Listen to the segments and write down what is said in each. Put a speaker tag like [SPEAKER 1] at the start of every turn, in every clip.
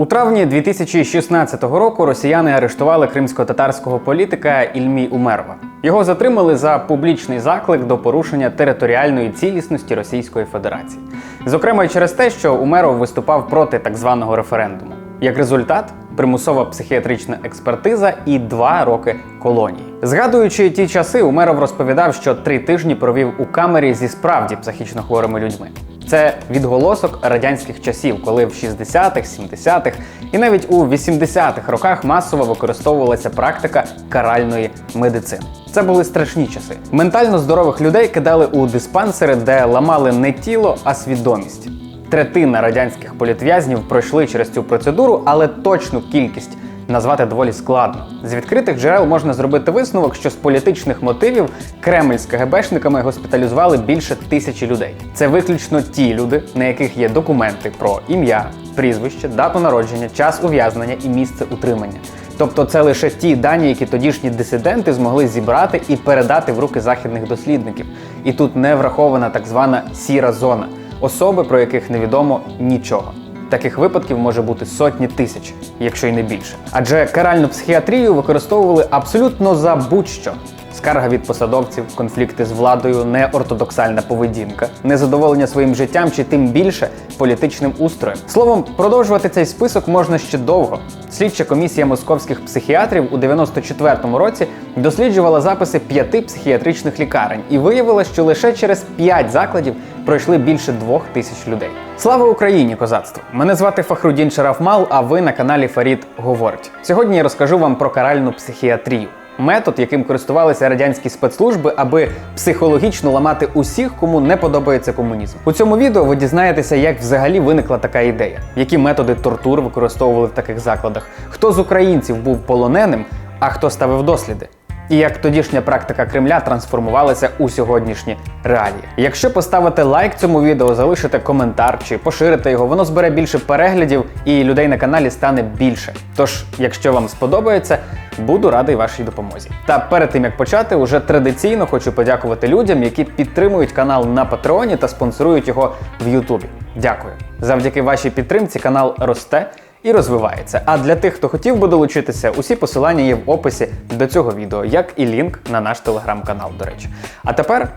[SPEAKER 1] У травні 2016 року росіяни арештували кримсько-татарського політика Ільмі Умерова. Його затримали за публічний заклик до порушення територіальної цілісності Російської Федерації. Зокрема, через те, що Умеров виступав проти так званого референдуму. Як результат, примусова психіатрична експертиза і два роки колонії. Згадуючи ті часи, Умеров розповідав, що три тижні провів у камері зі справді психічно хворими людьми. Це відголосок радянських часів, коли в 60-х, 70-х і навіть у 80-х роках масово використовувалася практика каральної медицини. Це були страшні часи. Ментально здорових людей кидали у диспансери, де ламали не тіло, а свідомість. Третина радянських політв'язнів пройшли через цю процедуру, але точну кількість назвати доволі складно. З відкритих джерел можна зробити висновок, що з політичних мотивів Кремль з КГБшниками госпіталізували більше тисячі людей. Це виключно ті люди, на яких є документи про ім'я, прізвище, дату народження, час ув'язнення і місце утримання. Тобто це лише ті дані, які тодішні дисиденти змогли зібрати і передати в руки західних дослідників. І тут не врахована так звана сіра зона особи, про яких невідомо нічого. Таких випадків може бути сотні тисяч, якщо й не більше. Адже каральну психіатрію використовували абсолютно за будь-що. Скарга від посадовців, конфлікти з владою, неортодоксальна поведінка, незадоволення своїм життям чи тим більше політичним устроєм. Словом, продовжувати цей список можна ще довго. Слідча комісія московських психіатрів у 94-му році досліджувала записи п'яти психіатричних лікарень і виявила, що лише через п'ять закладів пройшли більше двох тисяч людей. Слава Україні, козацтво! Мене звати Фахрудін Шарафмал, а ви на каналі Фарід Говорить. Сьогодні я розкажу вам про каральну психіатрію. Метод, яким користувалися радянські спецслужби, аби психологічно ламати усіх, кому не подобається комунізм. У цьому відео ви дізнаєтеся, як взагалі виникла така ідея, які методи тортур використовували в таких закладах, хто з українців був полоненим, а хто ставив досліди. І як тодішня практика Кремля трансформувалася у сьогоднішні реалії. Якщо поставите лайк цьому відео, залишите коментар чи поширите його, воно збере більше переглядів і людей на каналі стане більше. Тож, якщо вам сподобається, буду радий вашій допомозі. Та перед тим як почати, уже традиційно хочу подякувати людям, які підтримують канал на Патреоні та спонсорують його в Ютубі. Дякую. Завдяки вашій підтримці канал росте і розвивається. А для тих, хто хотів би долучитися, усі посилання є в описі до цього відео, як і лінк на наш телеграм-канал, до речі. А тепер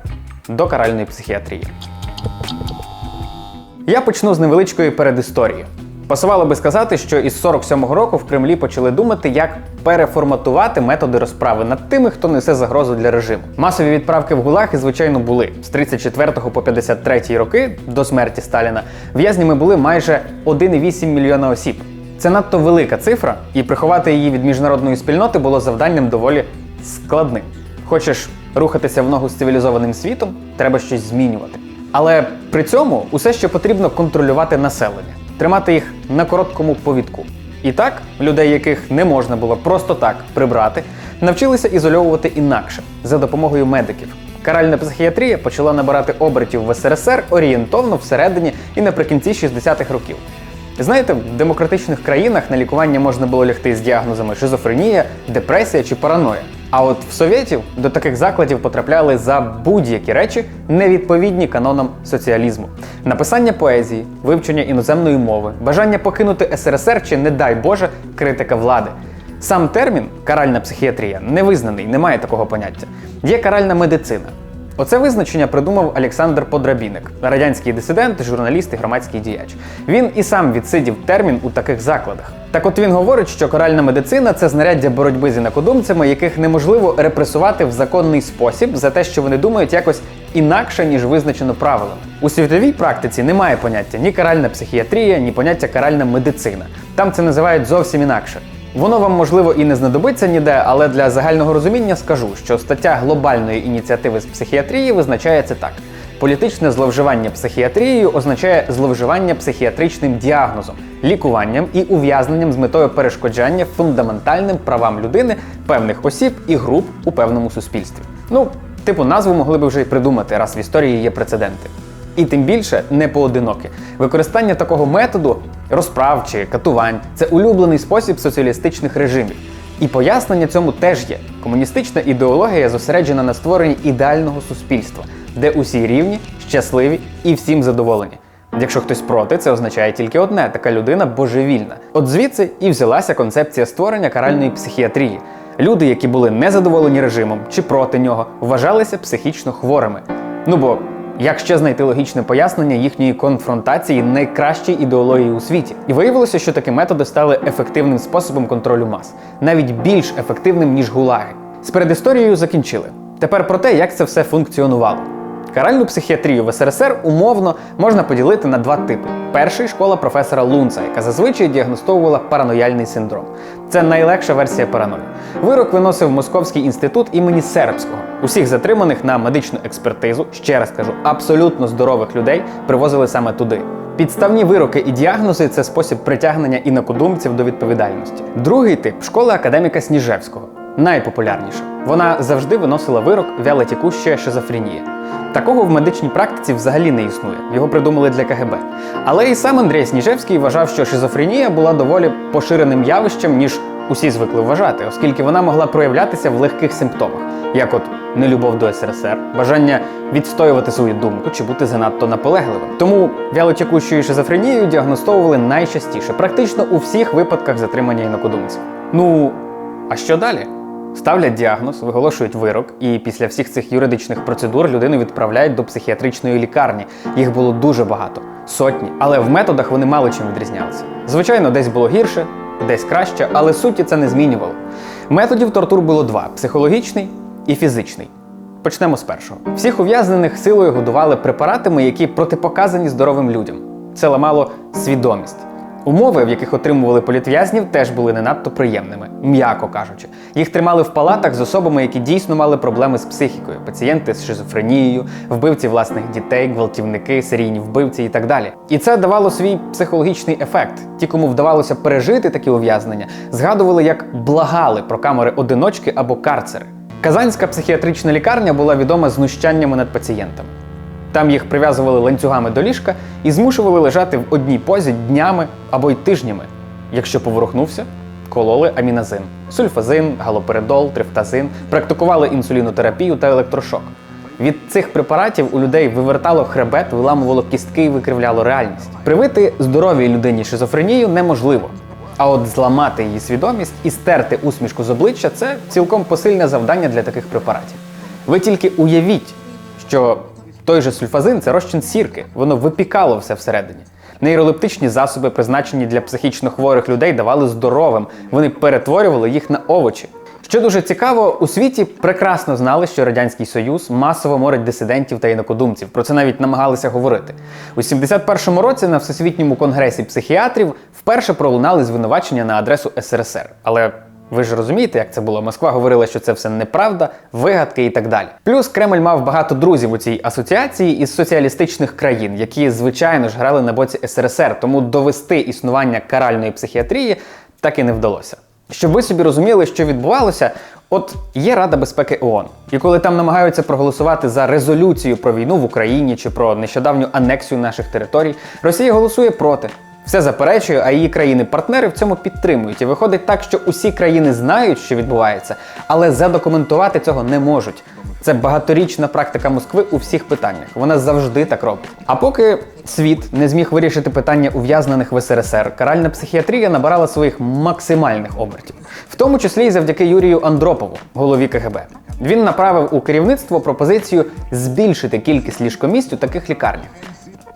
[SPEAKER 1] до каральної психіатрії. Я почну з невеличкої передісторії. Пасувало би сказати, що із 47-го року в Кремлі почали думати, як переформатувати методи розправи над тими, хто несе загрозу для режиму. Масові відправки в ГУЛАГи, звичайно, були з 34 по 53 роки до смерті Сталіна. В'язнями були майже 1,8 мільйона осіб. Це надто велика цифра, і приховати її від міжнародної спільноти було завданням доволі складним. Хочеш рухатися в ногу з цивілізованим світом, треба щось змінювати. Але при цьому усе ще потрібно контролювати населення, тримати їх на короткому повідку. І так, людей, яких не можна було просто так прибрати, навчилися ізольовувати інакше за допомогою медиків. Каральна психіатрія почала набирати обертів в СРСР орієнтовно всередині і наприкінці 60-х років. Знаєте, в демократичних країнах на лікування можна було лягти з діагнозами шизофренія, депресія чи параноя. А от в совєтів до таких закладів потрапляли за будь-які речі, невідповідні канонам соціалізму: написання поезії, вивчення іноземної мови, бажання покинути СРСР чи, не дай Боже, критика влади. Сам термін каральна психіатрія не визнаний, немає такого поняття. Є каральна медицина. Оце визначення придумав Олександр Подрабіник, радянський дисидент, журналіст і громадський діяч. Він і сам відсидів термін у таких закладах. Так от він говорить, що каральна медицина це знаряддя боротьби з інакодумцями, яких неможливо репресувати в законний спосіб за те, що вони думають якось інакше, ніж визначено правилами. У світовій практиці немає поняття ні каральна психіатрія, ні поняття каральна медицина. Там це називають зовсім інакше. Воно вам можливо і не знадобиться ніде, але для загального розуміння скажу, що стаття глобальної ініціативи з психіатрії визначається так: політичне зловживання психіатрією означає зловживання психіатричним діагнозом, лікуванням і ув'язненням з метою перешкоджання фундаментальним правам людини, певних осіб і груп у певному суспільстві. Ну, типу, назву могли б вже й придумати, раз в історії є прецеденти. І тим більше не поодинокі. Використання такого методу розправ чи катувань це улюблений спосіб соціалістичних режимів. І пояснення цьому теж є. Комуністична ідеологія зосереджена на створенні ідеального суспільства, де усі рівні, щасливі і всім задоволені. Якщо хтось проти, це означає тільки одне: така людина божевільна. От звідси і взялася концепція створення каральної психіатрії. Люди, які були незадоволені режимом чи проти нього, вважалися психічно хворими. Ну бо як ще знайти логічне пояснення їхньої конфронтації найкращій ідеології у світі? І виявилося, що такі методи стали ефективним способом контролю мас, навіть більш ефективним ніж гулаги. З передісторією закінчили. Тепер про те, як це все функціонувало. Каральну психіатрію в СРСР умовно можна поділити на два типи. Перший школа професора Лунца, яка зазвичай діагностовувала паранояльний синдром. Це найлегша версія параною. Вирок виносив Московський інститут імені Сербського. Усіх затриманих на медичну експертизу, ще раз кажу, абсолютно здорових людей привозили саме туди. Підставні вироки і діагнози це спосіб притягнення інакодумців до відповідальності. Другий тип школа академіка Сніжевського. Найпопулярніша. Вона завжди виносила вирок вялотікуща шизофренія. Такого в медичній практиці взагалі не існує. Його придумали для КГБ. Але і сам Андрій Сніжевський вважав, що шизофренія була доволі поширеним явищем, ніж усі звикли вважати, оскільки вона могла проявлятися в легких симптомах, як от нелюбов до СРСР, бажання відстоювати свою думку чи бути занадто наполегливим. Тому вялотікущою шизофренією діагностовували найчастіше, практично у всіх випадках затримання інакодумців. Ну, а що далі? Ставлять діагноз, виголошують вирок, і після всіх цих юридичних процедур людину відправляють до психіатричної лікарні. Їх було дуже багато, сотні, але в методах вони мало чим відрізнялися. Звичайно, десь було гірше, десь краще, але суті це не змінювало. Методів тортур було два: психологічний і фізичний. Почнемо з першого. Всіх ув'язнених силою годували препаратами, які протипоказані здоровим людям. Це ламало свідомість. Умови, в яких отримували політв'язнів, теж були не надто приємними, м'яко кажучи. Їх тримали в палатах з особами, які дійсно мали проблеми з психікою: пацієнти з шизофренією, вбивці власних дітей, гвалтівники, серійні вбивці і так далі. І це давало свій психологічний ефект. Ті, кому вдавалося пережити такі ув'язнення, згадували, як благали про камери одиночки або карцери. Казанська психіатрична лікарня була відома знущаннями над пацієнтами. Там їх прив'язували ланцюгами до ліжка і змушували лежати в одній позі днями або й тижнями. Якщо поворухнувся, кололи аміназин, сульфазин, галоперидол, трифтазин, практикували інсулінотерапію та електрошок. Від цих препаратів у людей вивертало хребет, виламувало кістки і викривляло реальність. Привити здоровій людині шизофренію неможливо. А от зламати її свідомість і стерти усмішку з обличчя це цілком посильне завдання для таких препаратів. Ви тільки уявіть, що той же сульфазин це розчин сірки, воно випікало все всередині. Нейролептичні засоби, призначені для психічно хворих людей, давали здоровим. Вони перетворювали їх на овочі. Що дуже цікаво, у світі прекрасно знали, що Радянський Союз масово морить дисидентів та інакодумців. Про це навіть намагалися говорити. У 71-му році на Всесвітньому конгресі психіатрів вперше пролунали звинувачення на адресу СРСР. Але ви ж розумієте, як це було? Москва говорила, що це все неправда, вигадки і так далі. Плюс Кремль мав багато друзів у цій асоціації із соціалістичних країн, які, звичайно ж, грали на боці СРСР, тому довести існування каральної психіатрії так і не вдалося. Щоб ви собі розуміли, що відбувалося, от є Рада безпеки ООН, і коли там намагаються проголосувати за резолюцію про війну в Україні чи про нещодавню анексію наших територій, Росія голосує проти. Все заперечує, а її країни-партнери в цьому підтримують. І виходить так, що усі країни знають, що відбувається, але задокументувати цього не можуть. Це багаторічна практика Москви у всіх питаннях. Вона завжди так робить. А поки світ не зміг вирішити питання ув'язнених в СРСР, каральна психіатрія набирала своїх максимальних обертів, в тому числі й завдяки Юрію Андропову, голові КГБ. Він направив у керівництво пропозицію збільшити кількість ліжкомісць у таких лікарнях.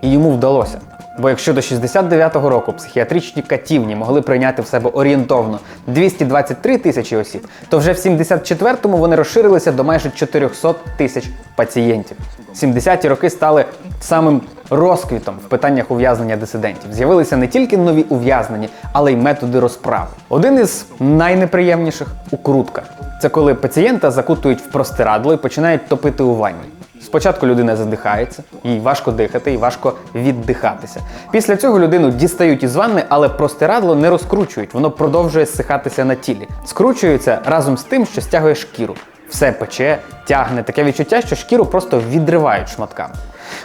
[SPEAKER 1] І йому вдалося. Бо якщо до 69-го року психіатричні катівні могли прийняти в себе орієнтовно 223 тисячі осіб, то вже в 74-му вони розширилися до майже 400 тисяч пацієнтів. 70-ті роки стали самим розквітом в питаннях ув'язнення дисидентів. З'явилися не тільки нові ув'язнені, але й методи розправи. Один із найнеприємніших укрутка. Це коли пацієнта закутують в простирадло і починають топити у ванні. Спочатку людина задихається, їй важко дихати і важко віддихатися. Після цього людину дістають із ванни, але простирадло не розкручують, воно продовжує сихатися на тілі. Скручується разом з тим, що стягує шкіру. Все пече, тягне таке відчуття, що шкіру просто відривають шматками.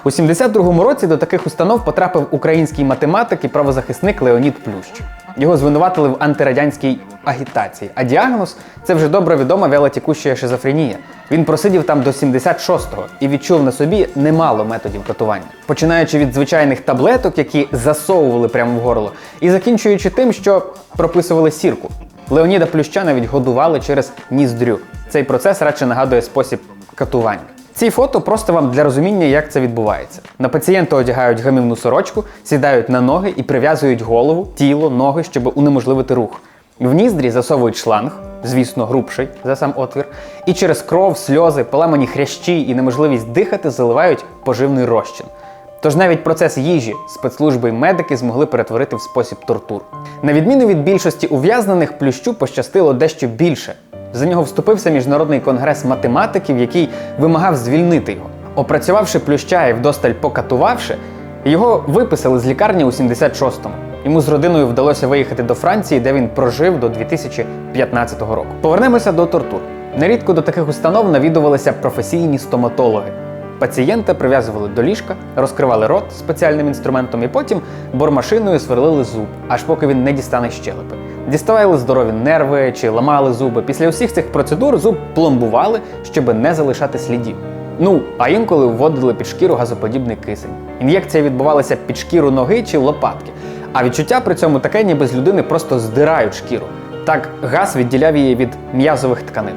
[SPEAKER 1] У 72-му році до таких установ потрапив український математик і правозахисник Леонід Плющ. Його звинуватили в антирадянській агітації. А діагноз це вже добре відома вялотікуща шизофренія. Він просидів там до 76-го і відчув на собі немало методів катування, починаючи від звичайних таблеток, які засовували прямо в горло, і закінчуючи тим, що прописували сірку. Леоніда Плюща навіть годували через ніздрю. Цей процес радше нагадує спосіб катування. Ці фото просто вам для розуміння, як це відбувається. На пацієнта одягають гамівну сорочку, сідають на ноги і прив'язують голову, тіло, ноги, щоб унеможливити рух. В ніздрі засовують шланг, звісно, грубший за сам отвір, і через кров, сльози, поламані хрящі і неможливість дихати заливають поживний розчин. Тож навіть процес їжі спецслужби і медики змогли перетворити в спосіб тортур. На відміну від більшості ув'язнених, плющу пощастило дещо більше. За нього вступився міжнародний конгрес математиків, який вимагав звільнити його. Опрацювавши плюща і вдосталь покатувавши, його виписали з лікарні у 76-му. Йому з родиною вдалося виїхати до Франції, де він прожив до 2015 року. Повернемося до тортур. Нерідко до таких установ навідувалися професійні стоматологи. Пацієнта прив'язували до ліжка, розкривали рот спеціальним інструментом і потім бормашиною сверлили зуб, аж поки він не дістане щелепи. Діставали здорові нерви чи ламали зуби. Після усіх цих процедур зуб пломбували, щоб не залишати слідів. Ну, а інколи вводили під шкіру газоподібний кисень. Ін'єкція відбувалася під шкіру ноги чи лопатки. А відчуття при цьому таке, ніби з людини просто здирають шкіру. Так газ відділяв її від м'язових тканин.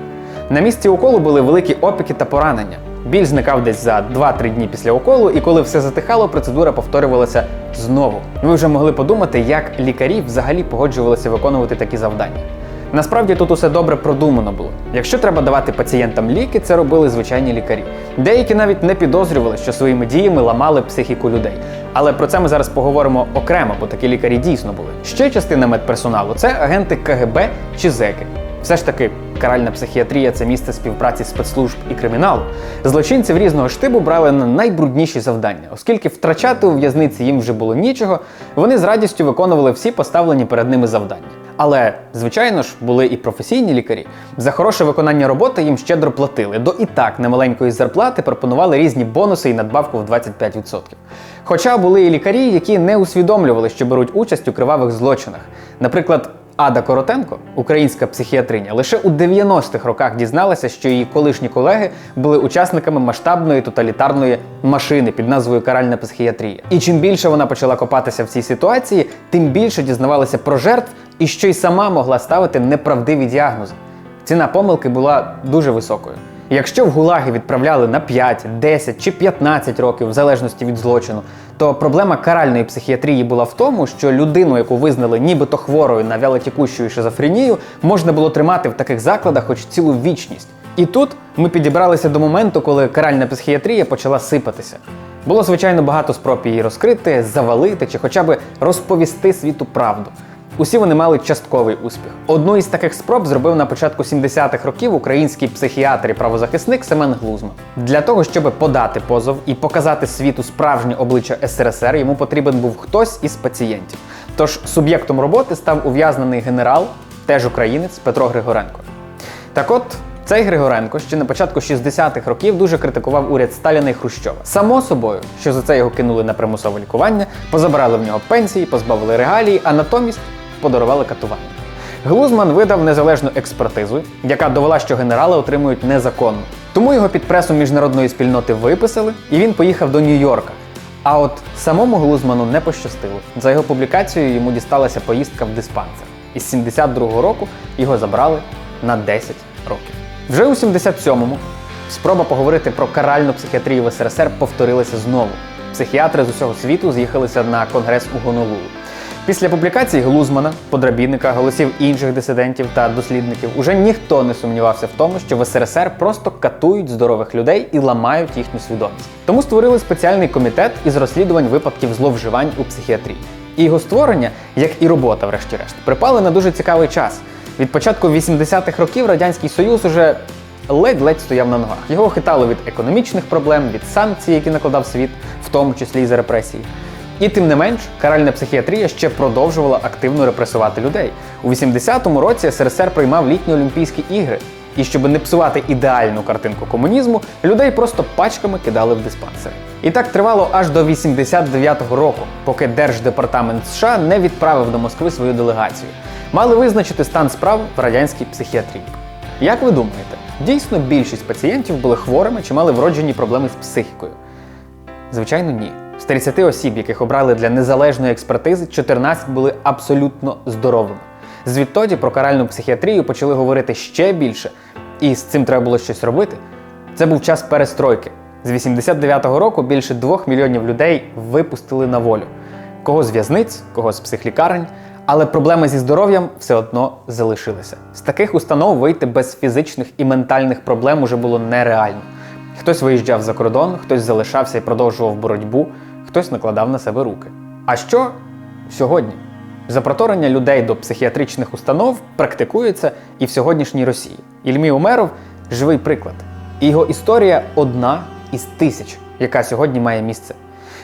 [SPEAKER 1] На місці уколу були великі опіки та поранення. Біль зникав десь за 2-3 дні після уколу, і коли все затихало, процедура повторювалася знову. Ви вже могли подумати, як лікарі взагалі погоджувалися виконувати такі завдання. Насправді тут усе добре продумано було. Якщо треба давати пацієнтам ліки, це робили звичайні лікарі. Деякі навіть не підозрювали, що своїми діями ламали психіку людей. Але про це ми зараз поговоримо окремо, бо такі лікарі дійсно були. Ще частина медперсоналу це агенти КГБ чи ЗЕКи. Все ж таки, каральна психіатрія це місце співпраці спецслужб і криміналу. Злочинців різного штибу брали на найбрудніші завдання, оскільки втрачати у в'язниці їм вже було нічого, вони з радістю виконували всі поставлені перед ними завдання. Але, звичайно ж, були і професійні лікарі. За хороше виконання роботи їм щедро платили. До і так немаленької зарплати пропонували різні бонуси і надбавку в 25%. Хоча були і лікарі, які не усвідомлювали, що беруть участь у кривавих злочинах. Наприклад, Ада Коротенко, українська психіатриня, лише у 90-х роках дізналася, що її колишні колеги були учасниками масштабної тоталітарної машини під назвою Каральна психіатрія. І чим більше вона почала копатися в цій ситуації, тим більше дізнавалася про жертв і що й сама могла ставити неправдиві діагнози. Ціна помилки була дуже високою. Якщо в гулаги відправляли на 5, 10 чи 15 років, в залежності від злочину, то проблема каральної психіатрії була в тому, що людину, яку визнали нібито хворою на вялотікущу шизофренію, можна було тримати в таких закладах хоч цілу вічність. І тут ми підібралися до моменту, коли каральна психіатрія почала сипатися. Було звичайно багато спроб її розкрити, завалити чи хоча б розповісти світу правду. Усі вони мали частковий успіх. Одну із таких спроб зробив на початку 70-х років український психіатр і правозахисник Семен Глузман. Для того, щоб подати позов і показати світу справжнє обличчя СРСР, йому потрібен був хтось із пацієнтів. Тож суб'єктом роботи став ув'язнений генерал, теж українець Петро Григоренко. Так от. Цей Григоренко ще на початку 60-х років дуже критикував уряд Сталіна і Хрущова. Само собою, що за це його кинули на примусове лікування, позабирали в нього пенсії, позбавили регалії, а натомість подарували катування. Глузман видав незалежну експертизу, яка довела, що генерали отримують незаконно. Тому його під пресом міжнародної спільноти виписали, і він поїхав до Нью-Йорка. А от самому Глузману не пощастило. За його публікацією йому дісталася поїздка в диспансер. Із 72-го року його забрали на 10 років. Вже у 77-му спроба поговорити про каральну психіатрію в СРСР повторилася знову. Психіатри з усього світу з'їхалися на конгрес у Гонолулу. Після публікації Глузмана, подрабінника, голосів інших дисидентів та дослідників уже ніхто не сумнівався в тому, що в СРСР просто катують здорових людей і ламають їхню свідомість. Тому створили спеціальний комітет із розслідувань випадків зловживань у психіатрії. І його створення, як і робота, врешті-решт, припали на дуже цікавий час. Від початку 80-х років Радянський Союз уже ледь-ледь стояв на ногах. Його хитало від економічних проблем, від санкцій, які накладав світ, в тому числі і за репресії. І тим не менш, каральна психіатрія ще продовжувала активно репресувати людей. У 80-му році СРСР приймав літні Олімпійські ігри. І щоб не псувати ідеальну картинку комунізму, людей просто пачками кидали в диспансери. І так тривало аж до 89-го року, поки Держдепартамент США не відправив до Москви свою делегацію. Мали визначити стан справ в радянській психіатрії. Як ви думаєте, дійсно більшість пацієнтів були хворими чи мали вроджені проблеми з психікою? Звичайно, ні. З 30 осіб, яких обрали для незалежної експертизи, 14 були абсолютно здоровими. Звідтоді про каральну психіатрію почали говорити ще більше, і з цим треба було щось робити. Це був час перестройки. З 89-го року більше 2 мільйонів людей випустили на волю. Кого з в'язниць, кого з психлікарень, але проблеми зі здоров'ям все одно залишилися. З таких установ вийти без фізичних і ментальних проблем уже було нереально. Хтось виїжджав за кордон, хтось залишався і продовжував боротьбу, хтось накладав на себе руки. А що сьогодні? Запроторення людей до психіатричних установ практикується і в сьогоднішній Росії. Ільмій Умеров живий приклад. І його історія одна із тисяч, яка сьогодні має місце.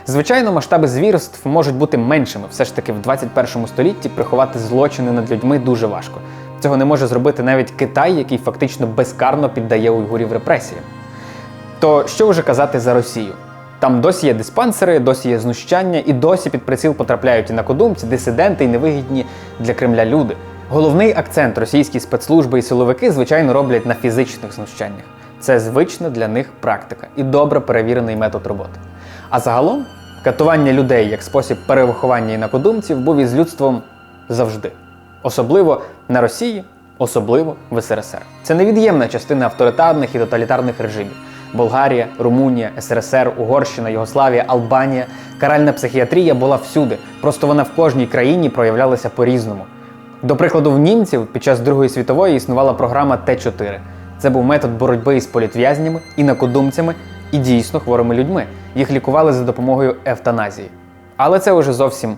[SPEAKER 1] Звичайно, масштаби звірств можуть бути меншими. Все ж таки, в 21 столітті приховати злочини над людьми дуже важко. Цього не може зробити навіть Китай, який фактично безкарно піддає уйгурів репресіям. То що вже казати за Росію? Там досі є диспансери, досі є знущання, і досі під приціл потрапляють інакодумці, дисиденти і невигідні для Кремля люди. Головний акцент російські спецслужби і силовики, звичайно, роблять на фізичних знущаннях. Це звична для них практика і добре перевірений метод роботи. А загалом, катування людей як спосіб перевиховання інакодумців був із людством завжди. Особливо на Росії, особливо в СРСР. Це невід'ємна частина авторитарних і тоталітарних режимів. Болгарія, Румунія, СРСР, Угорщина, Югославія, Албанія. Каральна психіатрія була всюди, просто вона в кожній країні проявлялася по-різному. До прикладу, в німців під час Другої світової існувала програма Т4. Це був метод боротьби із політв'язнями, інакодумцями і дійсно хворими людьми. Їх лікували за допомогою евтаназії. Але це вже зовсім